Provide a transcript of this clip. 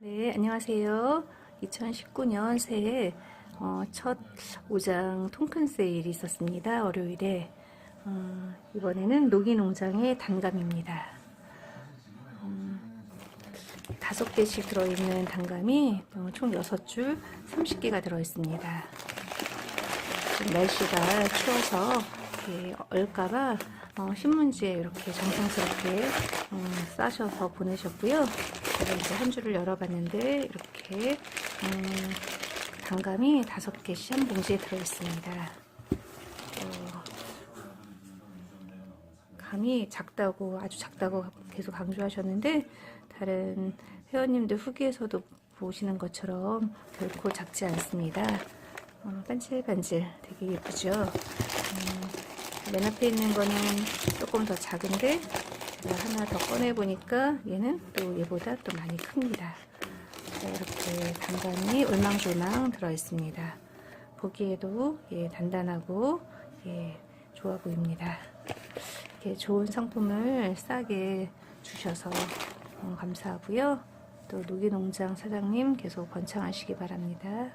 네, 안녕하세요. 2019년 새해 어, 첫 오장 통큰 세일이 있었습니다. 월요일에. 어, 이번에는 녹이농장의 단감입니다. 음, 다섯 개씩 들어있는 단감이 어, 총 6줄 30개가 들어있습니다. 지금 날씨가 추워서 얼까봐 어, 신문지에 이렇게 정성스럽게 어, 싸셔서 보내셨고요. 제가 이제 한 줄을 열어봤는데 이렇게 음, 단감이 다섯 개씩 한 봉지에 들어있습니다. 어, 감이 작다고 아주 작다고 계속 강조하셨는데 다른 회원님들 후기에서도 보시는 것처럼 결코 작지 않습니다. 어, 반질반질 되게 예쁘죠. 음, 맨 앞에 있는 거는 조금 더 작은데 하나 더 꺼내 보니까 얘는 또 얘보다 또 많이 큽니다. 자, 이렇게 단단히 울망졸망 들어 있습니다. 보기에도 예, 단단하고 예, 좋아 보입니다. 이렇게 좋은 상품을 싸게 주셔서 어, 감사하고요. 또 노기농장 사장님 계속 번창하시기 바랍니다.